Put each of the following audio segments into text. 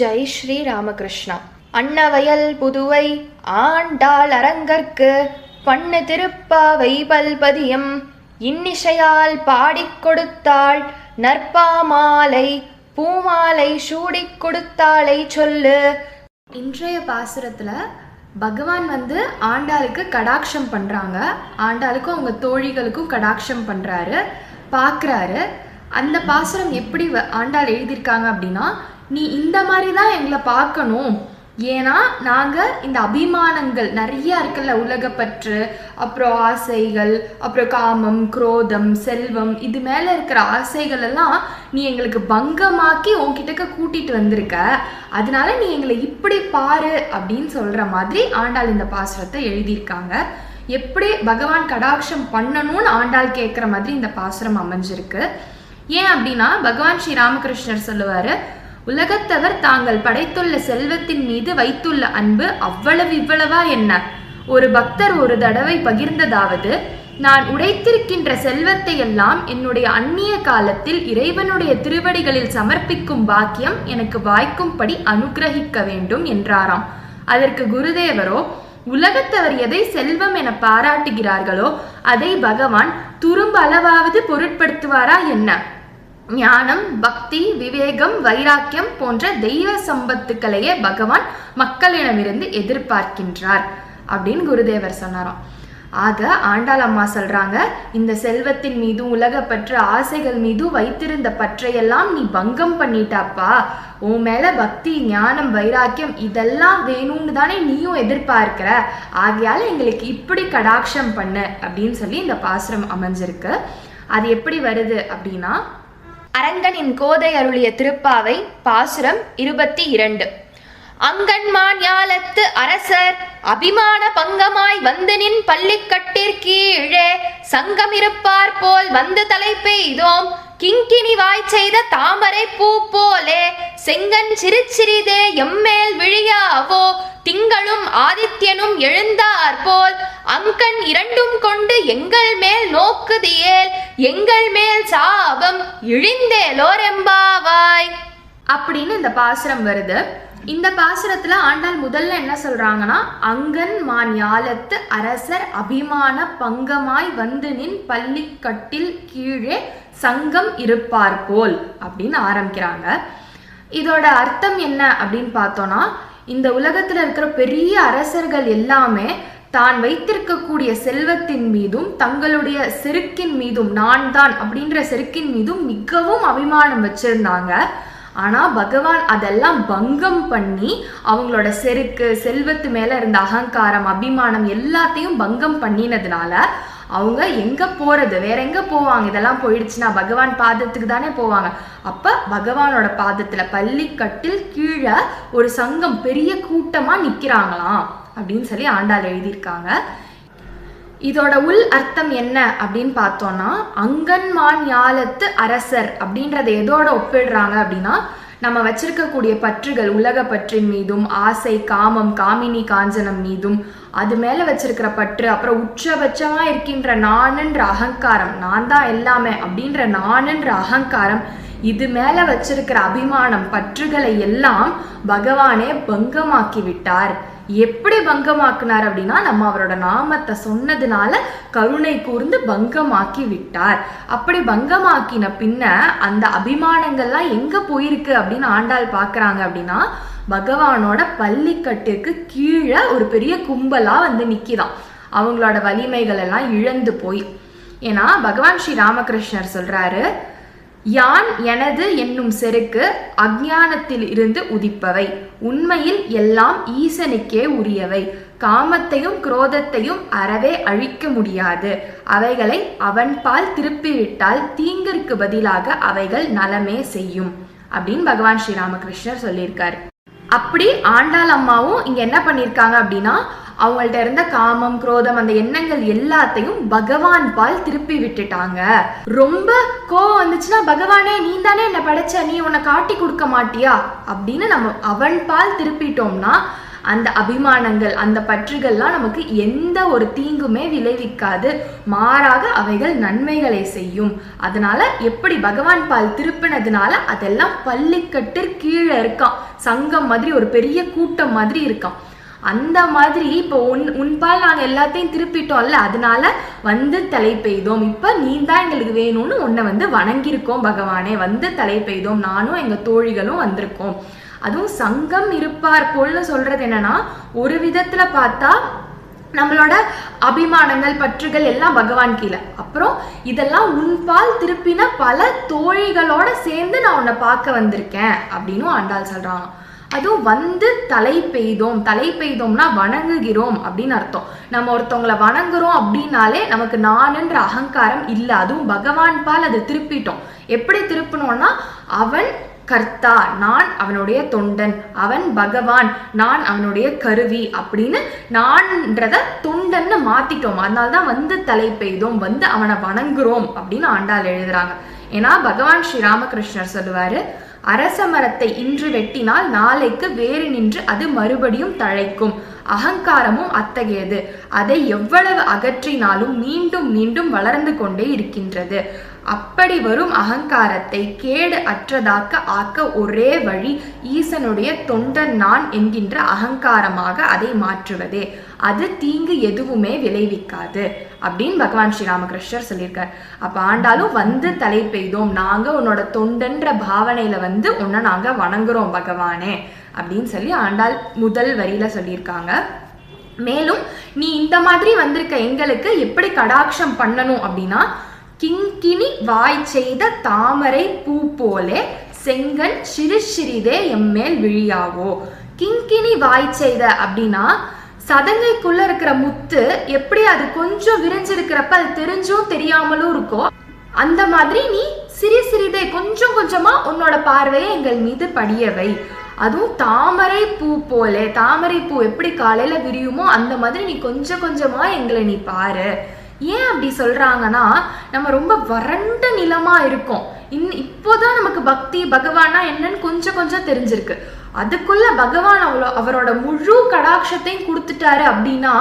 ஜெய் ஸ்ரீ ராமகிருஷ்ணா அன்னவயல் புதுவை ஆண்டாள் அரங்கற்கு பண்ணு திருப்பாவை பல்பதியம் இன்னிசையால் பாடிக் கொடுத்தாள் நற்பாமாலை பூமாலை சூடிக் கொடுத்தாளை சொல்லு. இன்றைய பாசுரத்துல பகவான் வந்து ஆண்டாளுக்கு கடாட்சம் பண்றாங்க. ஆண்டாளுக்கும் அவங்க தோழிகளுக்கும் கடாட்சம் பண்றாரு பார்க்கறாரு அந்த பாசுரம் எப்படி வ- ஆண்டாள் எழுதியிருக்காங்க அப்படின்னா நீ இந்த மாதிரி தான் எங்களை பார்க்கணும். ஏன்னா நாங்கள் இந்த அபிமானங்கள் நிறையா இருக்குல்ல உலகப்பற்று அப்புறம் ஆசைகள் அப்புறம் காமம் குரோதம் செல்வம் இது மேலே இருக்கிற ஆசைகள் எல்லாம் நீ எங்களுக்கு பங்கமாக்கி உன்கிட்டக்க கூட்டிகிட்டு வந்திருக்க. அதனால நீ எங்களை இப்படி பாரு அப்படின்னு சொல்கிற மாதிரி ஆண்டாள் இந்த பாசுரத்தை எழுதியிருக்காங்க. எப்படி பகவான் கடாட்சம் பண்ணணும்னு ஆண்டாள் கேட்குற மாதிரி இந்த பாசுரம் அமைஞ்சிருக்கு. ஏன் அப்படின்னா பகவான் ஸ்ரீ ராமகிருஷ்ணர் சொல்லுவார் உலகத்தவர் தாங்கள் படைத்துள்ள செல்வத்தின் மீது வைத்துள்ள அன்பு அவ்வளவு இவ்வளவா என்ன? ஒரு பக்தர் ஒரு தடவை பகிர்ந்ததாவது நான் உடைத்திருக்கின்ற செல்வத்தை எல்லாம் என்னுடைய அந்நிய காலத்தில் இறைவனுடைய திருவடிகளில் சமர்ப்பிக்கும் பாக்கியம் எனக்கு வாய்க்கும்படி அனுக்கிரகிக்க வேண்டும் என்றாராம். அதற்கு குருதேவரோ உலகத்தவர் எதை செல்வம் என பாராட்டுகிறார்களோ அதை பகவான் துரும்பளவாவது பொருட்படுத்துவாரா என்ன? ஞானம் பக்தி விவேகம் வைராக்கியம் போன்ற தெய்வ சம்பத்துக்களையே பகவான் மக்களிடமிருந்து எதிர்பார்க்கின்றார் அப்படின்னு குருதேவர் சொன்னாராம். ஆக ஆண்டாள் அம்மா சொல்றாங்க இந்த செல்வத்தின் மீதும் உலகப்பற்ற ஆசைகள் மீதும் வைத்திருந்த பற்றையெல்லாம் நீ பங்கம் பண்ணிட்டாப்பா. உன் மேல பக்தி ஞானம் வைராக்கியம் இதெல்லாம் வேணும்னு தானே நீயும் எதிர்பார்க்கிற. ஆகையால எங்களுக்கு இப்படி கடாட்சம் பண்ணு அப்படின்னு சொல்லி இந்த பாசுரம் அமைஞ்சிருக்கு. அது எப்படி வருது அப்படின்னா அரங்கனின் கோதை அருளிய திருப்பாவை பாசுரம் இருபத்தி இரண்டு அங்கன்மான் யாலத்து அரசர் அபிமான பங்கமாய் வந்து நின் பள்ளிக்கட்டிற்கீழே சங்கம் இருப்பார் போல் வந்து தலை பெய்தோம் கிங்கினி வாய் செய்த தாமரை பூ போலே செங்கன் சிரிச்சிறிதே எம்மேல் விழியாவோ திங்களும் ஆதித்யனும் எழுந்தார் போல் அங்கன் இரண்டும் கொண்டு எங்கள் மேல் நோக்குதியேல் எங்கள் மேல் சாபம் இழிந்தேலோரெம்பாவாய். அப்படின்னு இந்த பாசுரம் வருது. இந்த பாசுரத்துல ஆண்டாள் முதல்ல என்ன சொல்றாங்கன்னா அங்கன் மான் யாலத்து அரசர் அபிமான பங்கமாய் வந்து நின் பள்ளிக்கட்டில் கீழே சங்கம் இருப்பார் போல் அப்படின்னு ஆரம்பிக்கிறாங்க. இதோட அர்த்தம் என்ன அப்படின்னு பார்த்தோம்னா இந்த உலகத்துல இருக்கிற பெரிய அரசர்கள் எல்லாமே தான் வைத்திருக்கக்கூடிய செல்வத்தின் மீதும் தங்களுடைய செருக்கின் மீதும் நான் தான் அப்படின்ற செருக்கின் மீதும் மிகவும் அபிமானம் வச்சிருந்தாங்க. ஆனா பகவான் அதெல்லாம் பங்கம் பண்ணி அவங்களோட செருக்கு செல்வத்து மேல இருந்த அகங்காரம் அபிமானம் எல்லாத்தையும் பங்கம் பண்ணினதுனால அவங்க எங்கே போறது? வேற எங்கே போவாங்க? இதெல்லாம் போயிடுச்சுன்னா பகவான் பாதத்துக்கு தானே போவாங்க. அப்போ பகவானோட பாதத்துல பள்ளிக்கட்டில் கீழே ஒரு சங்கம் பெரிய கூட்டமா நிக்கிறாங்களாம் அப்படின்னு சொல்லி ஆண்டாள் எழுதியிருக்காங்க. இதோட உள் அர்த்தம் என்ன அப்படின்னு பார்த்தோம்னா அங்கன்மான் ஞாலத்து அரசர் அப்படின்றத எதோட ஒப்பிடுறாங்க அப்படின்னா நம்ம வச்சிருக்கக்கூடிய பற்றுகள் உலக பற்றின் மீதும் ஆசை காமம் காமினி காஞ்சனம் மீதும் அது மேலே வச்சிருக்கிற பற்று அப்புறம் உச்சபட்சமாக இருக்கின்ற நானுன்ற அகங்காரம் நான் தான் எல்லாமே அப்படின்ற நானுன்ற அகங்காரம் இது மேல வச்சிருக்கிற அபிமானம் பற்றுகளை எல்லாம் பகவானே பங்கமாக்கி விட்டார் எப்படி பங்கமாக்குனார் அப்படின்னா நம்ம அவரோட நாமத்தை சொன்னதுனால கருணை கூர்ந்து பங்கமாக்கி விட்டார் அப்படி பங்கமாக்கின பின்ன அந்த அபிமானங்கள்லாம் எங்க போயிருக்கு அப்படின்னு ஆண்டாள் பாக்குறாங்க அப்படின்னா பகவானோட பள்ளிக்கட்டுக்கு கீழே ஒரு பெரிய கும்பலாக வந்து நிற்கிதான் அவங்களோட வலிமைகள் எல்லாம் இழந்து போய். ஏன்னா பகவான் ஸ்ரீ ராமகிருஷ்ணர் சொல்றாரு யான் எனது என்னும் செருக்கு அஜானத்தில் இருந்து உதிப்பவை. உண்மையில் எல்லாம் ஈசனுக்கே உரியவை. காமத்தையும் குரோதத்தையும் அறவே அழிக்க முடியாது. அவைகளை அவன் பால் திருப்பிவிட்டால் தீங்கிற்கு பதிலாக அவைகள் நலமே செய்யும். அப்படின்னு பகவான் ஸ்ரீராமகிருஷ்ணர் சொல்லியிருக்காரு. அப்படி ஆண்டாள் அம்மாவும் இங்க என்ன பண்ணியிருக்காங்க அப்படின்னா அவங்கள்ட்ட இருந்த காமம் குரோதம் அந்த எண்ணங்கள் எல்லாத்தையும் பகவான் பால் திருப்பி விட்டுட்டாங்க. ரொம்ப கோவம் வந்துச்சுன்னா பகவானே நீ தானே என்ன படைச்ச? நீ உன்னை காட்டி கொடுக்க மாட்டியா? அப்படின்னு நம்ம அவன் பால் திருப்பிட்டோம்னா அந்த அபிமானங்கள் அந்த பற்றுகள்லாம் நமக்கு எந்த ஒரு தீங்குமே விளைவிக்காது. மாறாக அவைகள் நன்மைகளை செய்யும். அதனால எப்படி பகவான் பால் திருப்பினதுனால அதெல்லாம் பள்ளிக்கட்டு கீழே இருக்கான். சங்கம் மாதிரி ஒரு பெரிய கூட்டம் மாதிரி இருக்கான். அந்த மாதிரி இப்போ உன் உன்பால் நாங்கள் எல்லாத்தையும் திருப்பிட்டோம்ல அதனால வந்து தலை பெய்தோம். இப்போ நீ தான் எங்களுக்கு வேணும்னு உன்னை வந்து வணங்கியிருக்கோம் பகவானே. வந்து தலை பெய்தோம். நானும் எங்கள் தோழிகளும் வந்திருக்கோம். அதுவும் சங்கம் இருப்பார் போல்னு சொல்றது என்னன்னா ஒரு விதத்துல பார்த்தா நம்மளோட அபிமானங்கள் பற்றுகள் எல்லாம் பகவான் கீழே. அப்புறம் இதெல்லாம் உன்பால் திருப்பின பல தோழிகளோட சேர்ந்து நான் உன்னை பார்க்க வந்திருக்கேன் அப்படின்னு ஆண்டாள் சொல்றாங்க. அதுவும் வந்து தலை பெய்தோம் தலை பெய்தோம்னா வணங்குகிறோம் அப்படின்னு அர்த்தம். நம்ம ஒருத்தவங்களை வணங்குறோம் அப்படின்னாலே நமக்கு நானுன்ற அகங்காரம் இல்லை. அதுவும் பகவான் பால் அதை திருப்பிட்டோம். எப்படி திருப்பினோம்னா அவன் கர்த்தா நான் அவனுடைய தொண்டன் அவன் பகவான் நான் அவனுடைய கருவி அப்படின்னு நான்ன்றத தொண்டன்னு மாத்திட்டோம். அதனால தான் வந்து தலை பெய்தோம் வந்து அவனை வணங்குறோம் அப்படின்னு ஆண்டாள் எழுதுறாங்க. ஏன்னா பகவான் ஸ்ரீ ராமகிருஷ்ணர் சொல்லுவாரு அரச மரத்தை இன்று வெட்டினால் நாளைக்கு வேறு நின்று அது மறுபடியும் தழைக்கும். அகங்காரமும் அத்தகையது. அதை எவ்வளவு அகற்றினாலும் மீண்டும் மீண்டும் வளர்ந்து கொண்டே இருக்கின்றது. அப்படி வரும் அகங்காரத்தை கேடு அற்றதாக்க ஆக்க ஒரே வழி ஈசனுடைய தொண்டன் நான் என்கின்ற அகங்காரமாக அதை மாற்றுவதே. அது தீங்கு எதுவுமே விளைவிக்காது அப்படின்னு பகவான் ஸ்ரீராமகிருஷ்ணர் சொல்லியிருக்கார். அப்ப ஆண்டாலும் வந்து தலை பெய்தோம். நாங்க உன்னோட தொண்டன்ற பாவனையில வந்து உன்னை நாங்க வணங்குறோம் பகவானே அப்படின்னு சொல்லி ஆண்டாள் முதல் வரியில சொல்லியிருக்காங்க. மேலும் நீ இந்த மாதிரி வந்திருக்க எங்களுக்கு எப்படி கடாட்சம் பண்ணணும் அப்படின்னா கிங்கினி வாய் செய்த தாமரை பூ போலே செங்கன் சிறு சிறிதே எம்மேல் விழியாவோ? கிங்கினி வாய் செய்த அப்படின்னா சதங்கைக்குள்ள இருக்கிற முத்து எப்படி அது கொஞ்சம் விரிஞ்சிருக்கிறப்ப அது தெரிஞ்சும் தெரியாமலும் இருக்கோ அந்த மாதிரி நீ சிறி சிறிதே கொஞ்சம் கொஞ்சமா உன்னோட பார்வையை எங்கள் மீது படியவை அதுவும் தாமரை பூ போல தாமரை பூ எப்படி காலையில விரியுமோ அந்த மாதிரி நீ கொஞ்சம் கொஞ்சமா எங்களை நீ பாரு. ஏன் அப்படி சொல்றாங்கன்னா நம்ம ரொம்ப வறண்ட நிலமா இருக்கோம். இன் இப்போதான் நமக்கு பக்தி பகவானா என்னன்னு கொஞ்சம் கொஞ்சம் தெரிஞ்சிருக்கு. அதுக்குள்ள பகவான் அவ்வளோ அவரோட முழு கடாட்சத்தையும் கொடுத்துட்டாரு அப்படின்னா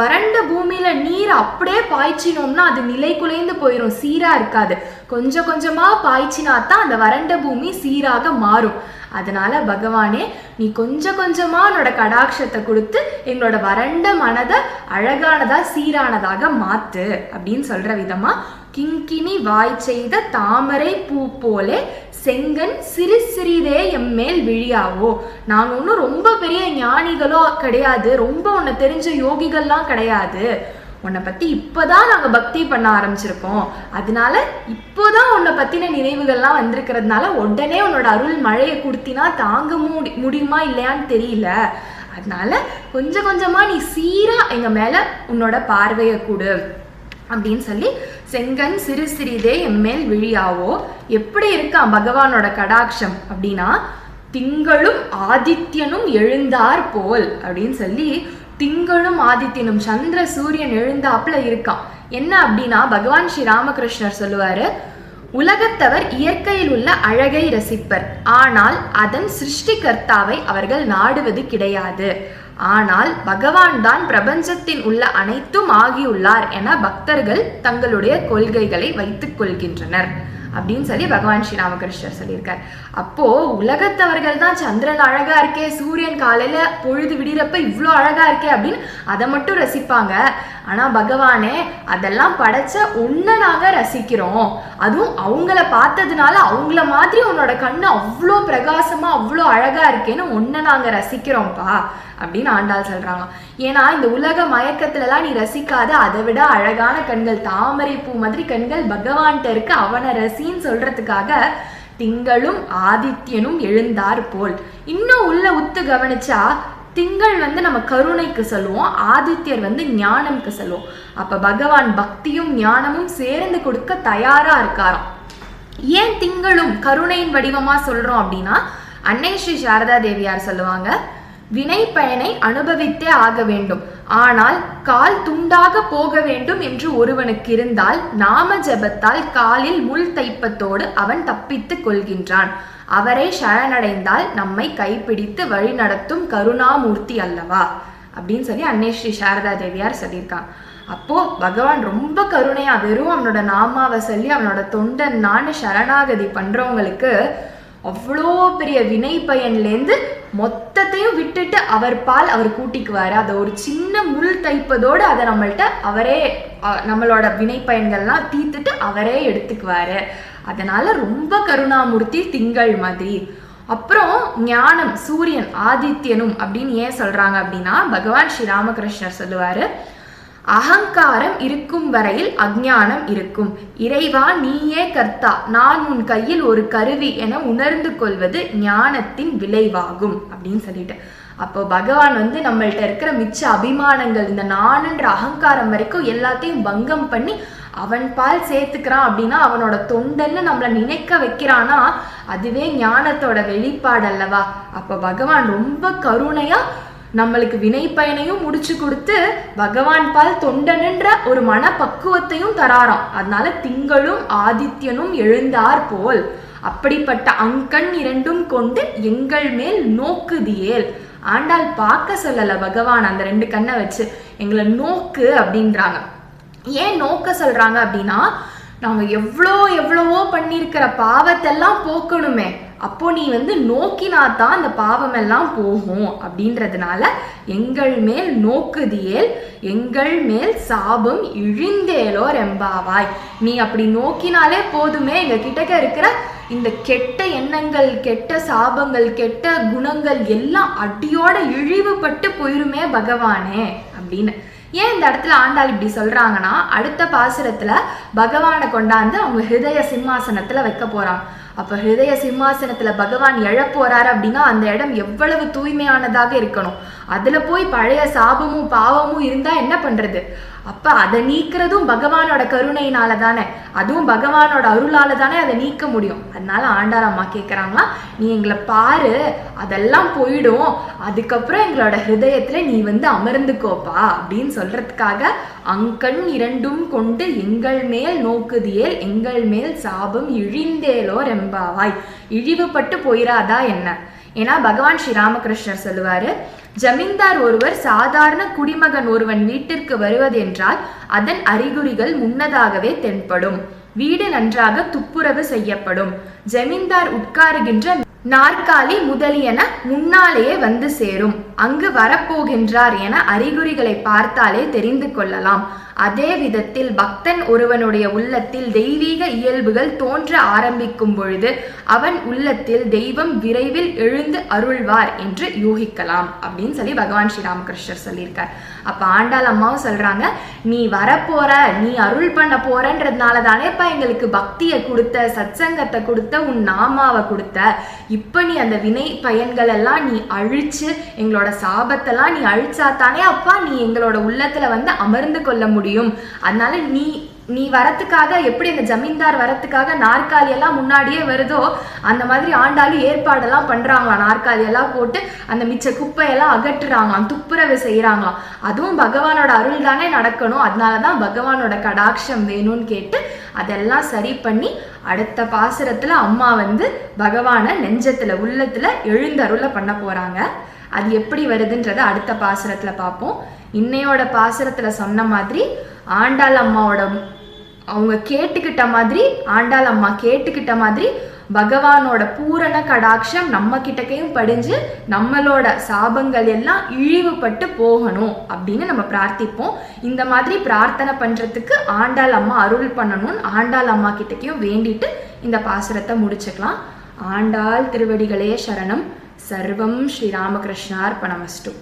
வறண்ட பூமியில நீர் அப்படியே பாய்ச்சினோம்னா அது நிலை குலைந்து போயிடும் சீரா இருக்காது. கொஞ்சம் கொஞ்சமா பாய்ச்சினா தான் அந்த வறண்ட பூமி சீராக மாறும். அதனால பகவானே நீ கொஞ்சம் கொஞ்சமா உன்னோட கடாட்சத்தை கொடுத்து எங்களோட வறண்ட மனதை அழகானதா சீரானதாக மாத்து அப்படின்னு சொல்ற விதமா கிங்கினி வாய் செய்த தாமரை பூ போலே செங்கன் சிறு சிறிதே எம்மேல் விழியாவோ? நாங்க ஒன்றும் ரொம்ப பெரிய ஞானிகளோ கிடையாது. ரொம்ப உன்னை தெரிஞ்ச யோகிகள்லாம் கிடையாது. உன்னை பத்தி இப்போதான் நாங்க பக்தி பண்ண ஆரம்பிச்சிருக்கோம். அதனால இப்போதான் உன்னை பத்தின நினைவுகள்லாம் வந்திருக்கிறதுனால உடனே உன்னோட அருள் மழையை கொடுத்தினா தாங்க முடி முடியுமா இல்லையான்னு தெரியல. அதனால கொஞ்சம் கொஞ்சமா நீ சீரா எங்க மேல உன்னோட பார்வையை கொடு. அப்படின்னு சொல்லி செங்கன் சிறு சிறிதே எம்மேல் விழியாவோ? எப்படி இருக்கான் பகவானோட கடாட்சம்? அப்படின்னா திங்களும் ஆதித்யனும் எழுந்தார் போல் அப்படின்னு சொல்லி திங்களும் ஆதித்யனும் சந்திர சூரியன் எழுந்தாப்புல இருக்கான் என்ன அப்படின்னா பகவான் ஸ்ரீ ராமகிருஷ்ணர் சொல்லுவாரு உலகத்தவர் இயற்கையில் உள்ள அழகை ரசிப்பர். ஆனால் அதன் சிருஷ்டிகர்த்தாவை அவர்கள் நாடுவது கிடையாது. ஆனால் பகவான் தான் பிரபஞ்சத்தின் உள்ள அனைத்தும் ஆகியுள்ளார் என பக்தர்கள் தங்களுடைய கொள்கைகளை வைத்துக் கொள்கின்றனர். அப்படின்னு சொல்லி பகவான் ஸ்ரீ ராமகிருஷ்ணர் சொல்லியிருக்கார். அப்போ உலகத்தவர்கள் தான் சந்திரன் அழகா இருக்கே சூரியன் காலையில பொழுது விடிறப்ப இவ்வளோ அழகா இருக்கே அப்படின்னு அதை மட்டும் ரசிப்பாங்க. ஆனா பகவானே அதெல்லாம் படைச்ச உன்னை நாங்க ரசிக்கிறோம். அதுவும் அவங்கள பார்த்ததுனால அவங்கள மாதிரி உன்னோட கண்ணு அவ்வளோ பிரகாசமா அவ்வளோ அழகா இருக்கேன்னு ஒன்ன நாங்க ரசிக்கிறோம்ப்பா அப்படின்னு ஆண்டாள் சொல்றாங்க. ஏன்னா இந்த உலக மயக்கத்துலலாம் நீ ரசிக்காத அதை விட அழகான கண்கள் தாமரை பூ மாதிரி கண்கள் பகவான்கிட்ட இருக்கு. அவனை ரசின்னு சொல்றதுக்காக திங்களும் ஆதித்யனும் எழுந்தார் போல். இன்னும் உள்ள உத்து கவனிச்சா திங்கள் வந்து நம்ம கருணைக்கு சொல்லுவோம் ஆதித்யர் வந்து ஞானம்க்கு சொல்லுவோம் அப்ப பகவான் பக்தியும் ஞானமும் சேர்ந்து கொடுக்க தயாரா இருக்காராம். ஏன் திங்களும் கருணையின் வடிவமா சொல்றோம் அப்படின்னா அன்னை ஸ்ரீ சாரதா தேவியார் சொல்லுவாங்க வினை பயனை அனுபவித்தே ஆக வேண்டும். ஆனால் கால் துண்டாக போக வேண்டும் என்று ஒருவனுக்கு இருந்தால் நாம ஜெபத்தால் காலில் முள் தைப்பத்தோடு அவன் தப்பித்துக் கொள்கின்றான். அவரை சரணடைந்தால் நம்மை கைப்பிடித்து வழிநடத்தும் கருணாமூர்த்தி அல்லவா? அப்படின்னு சொல்லி அன்னை ஸ்ரீ சாரதா தேவியார் சொல்லியிருக்காங்க. அப்போ பகவான் ரொம்ப கருணையா வெறும் அவனோட நாமாவை சொல்லி அவனோட தொண்டன் நான் சரணாகதி பண்றவங்களுக்கு அவ்வளோ பெரிய வினை பயன்லேருந்து மொத்தத்தையும் விட்டுட்டு அவர் பால் அவர் கூட்டிக்குவார். அதை ஒரு சின்ன முள் தைப்பதோடு அதை நம்மள்ட்ட அவரே நம்மளோட வினை பயன்கள்லாம் தீர்த்துட்டு அவரே எடுத்துக்குவார். அதனால் ரொம்ப கருணாமூர்த்தி திங்கள் மாதிரி. அப்புறம் ஞானம் சூரியன் ஆதித்யனும் அப்படின்னு ஏன் சொல்கிறாங்க அப்படின்னா பகவான் ஸ்ரீ ராமகிருஷ்ணர் சொல்லுவார் அகங்காரம் இருக்கும் வரையில் அஞ்ஞானம் இருக்கும். இறைவா நீயே கர்த்தா நான் உன் கையில் ஒரு கருவி என உணர்ந்து கொள்வது ஞானத்தின் விளைவாகும் அப்படின்னு சொல்லிட்டு. அப்போ பகவான் வந்து நம்மள்ட்ட இருக்கிற மிச்ச அபிமானங்கள் இந்த நானுன்ற அகங்காரம் வரைக்கும் எல்லாத்தையும் பங்கம் பண்ணி அவன் பால் சேர்த்துக்கிறான் அப்படின்னா அவனோட தொண்டன்னு நம்மளை நினைக்க வைக்கிறானா அதுவே ஞானத்தோட வெளிப்பாடு அல்லவா அப்போ பகவான் ரொம்ப கருணையாக நம்மளுக்கு வினை பயனையும் முடிச்சு கொடுத்து பகவான் பால் தொண்டனுன்ற ஒரு மனப்பக்குவத்தையும் தராராம். அதனால திங்களும் ஆதித்யனும் எழுந்தார் போல். அப்படிப்பட்ட அங்கண் இரண்டும் கொண்டு எங்கள் மேல் நோக்குதியேல். ஆண்டாள் பார்க்க சொல்லல பகவான் அந்த ரெண்டு கண்ணை வச்சு. எங்களை நோக்கு அப்படின்றாங்க. ஏன் நோக்க சொல்றாங்க அப்படின்னா நாங்க எவ்வளோ எவ்வளவோ பண்ணியிருக்கிற பாவத்தெல்லாம் போக்கணுமே. அப்போ நீ வந்து நோக்கினா தான் அந்த பாவம் எல்லாம் போகும் அப்படின்றதுனால எங்கள் மேல் நோக்குதியேல் எங்கள் மேல் சாபம் இழிந்தேலோ ரெம்பாவாய். நீ அப்படி நோக்கினாலே போதுமே எங்க கிட்டக்க இருக்கிற இந்த கெட்ட எண்ணங்கள் கெட்ட சாபங்கள் கெட்ட குணங்கள் எல்லாம் அடியோட இழிவுபட்டு போயிருமே பகவானே அப்படின்னு. ஏன் இந்த இடத்துல ஆண்டாள் இப்படி சொல்றாங்கன்னா அடுத்த பாசுரத்துல பகவானை கொண்டாந்து அவங்க ஹிருதய சிம்மாசனத்துல வைக்க போறான். அப்போ ஹிருதய சிம்மாசனத்தில் பகவான் இழப்பு போறாரு அப்படின்னா அந்த இடம் எவ்வளவு தூய்மையானதாக இருக்கணும்? அதுல போய் பழைய சாபமும் பாவமும் இருந்தா என்ன பண்றது? அப்ப அதை நீக்கிறதும் பகவானோட கருணையினால தானே அதுவும் பகவானோட அருளால தானே அதை நீக்க முடியும். அதனால ஆண்டார் அம்மா கேட்குறாங்களா நீ எங்களை பாரு அதெல்லாம் போயிடும். அதுக்கப்புறம் எங்களோட ஹிருதயத்துல நீ வந்து அமர்ந்துக்கோப்பா அப்படின்னு சொல்றதுக்காக அங்கண் இரண்டும் கொண்டு எங்கள் மேல் நோக்குதியேல் எங்கள் மேல் சாபம் இழிந்தேலோ ரெம்பாவாய். இழிவுபட்டு போயிடாதா என்ன? ஏன்னா பகவான் ஸ்ரீ ராமகிருஷ்ணர் சொல்லுவாரு ஜமீன்தார் ஒருவர் சாதாரண குடிமகன் ஒருவன் வீட்டிற்கு வருவதென்றால் அதன் அறிகுறிகள் முன்னதாகவே தென்படும். வீடு நன்றாக துப்புரவு செய்யப்படும். ஜமீன்தார் உட்காருகின்ற நாற்காலி முதலியன முன்னாலேயே வந்து சேரும். அங்கு வரப்போகின்றார் என அறிகுறிகளை பார்த்தாலே தெரிந்து கொள்ளலாம். அதே விதத்தில் பக்தன் ஒருவனுடைய உள்ளத்தில் தெய்வீக இயல்புகள் தோன்ற ஆரம்பிக்கும் பொழுது அவன் உள்ளத்தில் தெய்வம் விரைவில் எழுந்து அருள்வார் என்று யூகிக்கலாம் அப்படின்னு சொல்லி பகவான் ஸ்ரீராமகிருஷ்ணர் சொல்லியிருக்கார். அப்ப ஆண்டாள் அம்மாவும் சொல்றாங்க நீ வரப்போற நீ அருள் பண்ண போறன்றதுனால தானேப்பா எங்களுக்கு பக்தியை கொடுத்த சத்சங்கத்தை கொடுத்த உன் நாமாவை கொடுத்த. இப்ப நீ அந்த வினை பயன்கள் எல்லாம் நீ அழிச்சு எங்களோட சாபத்தெல்லாம் நீ அழிச்சா தானே அப்பா நீ எங்களோட உள்ளத்துல வந்து அமர்ந்து கொள்ள முடியும். அதனால நீ நீ வரத்துக்காக எப்படி அந்த ஜமீன்தார் வரத்துக்காக நாற்காலி எல்லாம் முன்னாடியே வருதோ அந்த மாதிரி ஆண்டாலும் ஏற்பாடெல்லாம் பண்றாங்களாம். நாற்காலி எல்லாம் போட்டு அந்த மிச்ச குப்பையெல்லாம் அகற்றுறாங்களாம். துப்புரவு செய்யறாங்களாம். அதுவும் பகவானோட அருள் தானே நடக்கணும். அதனாலதான் பகவானோட கடாட்சம் வேணும்னு கேட்டு அதெல்லாம் சரி பண்ணி அடுத்த பாசுரத்துல அம்மா வந்து பகவானை நெஞ்சத்துல உள்ளத்துல எழுந்தருளை பண்ண போறாங்க. அது எப்படி வருதுன்றத அடுத்த பாசுரத்துல பார்ப்போம். இன்னையோட பாசுரத்துல சொன்ன மாதிரி ஆண்டாள் அம்மாவோட அவங்க கேட்டுக்கிட்ட மாதிரி ஆண்டாள் அம்மா கேட்டுக்கிட்ட மாதிரி பகவானோட பூரண கடாட்சம் நம்ம கிட்டக்கையும் படிஞ்சு நம்மளோட சாபங்கள் எல்லாம் இழிவுபட்டு போகணும் அப்படின்னு நம்ம பிரார்த்திப்போம். இந்த மாதிரி பிரார்த்தனை பண்றதுக்கு ஆண்டாள் அம்மா அருள் பண்ணணும்னு ஆண்டாள் அம்மா கிட்டக்கையும் வேண்டிட்டு இந்த பாசுரத்தை முடிச்சுக்கலாம். ஆண்டாள் திருவடிகளே சரணம். சர்வம் ஸ்ரீராமகிருஷ்ணார்ப்பணமஸ்து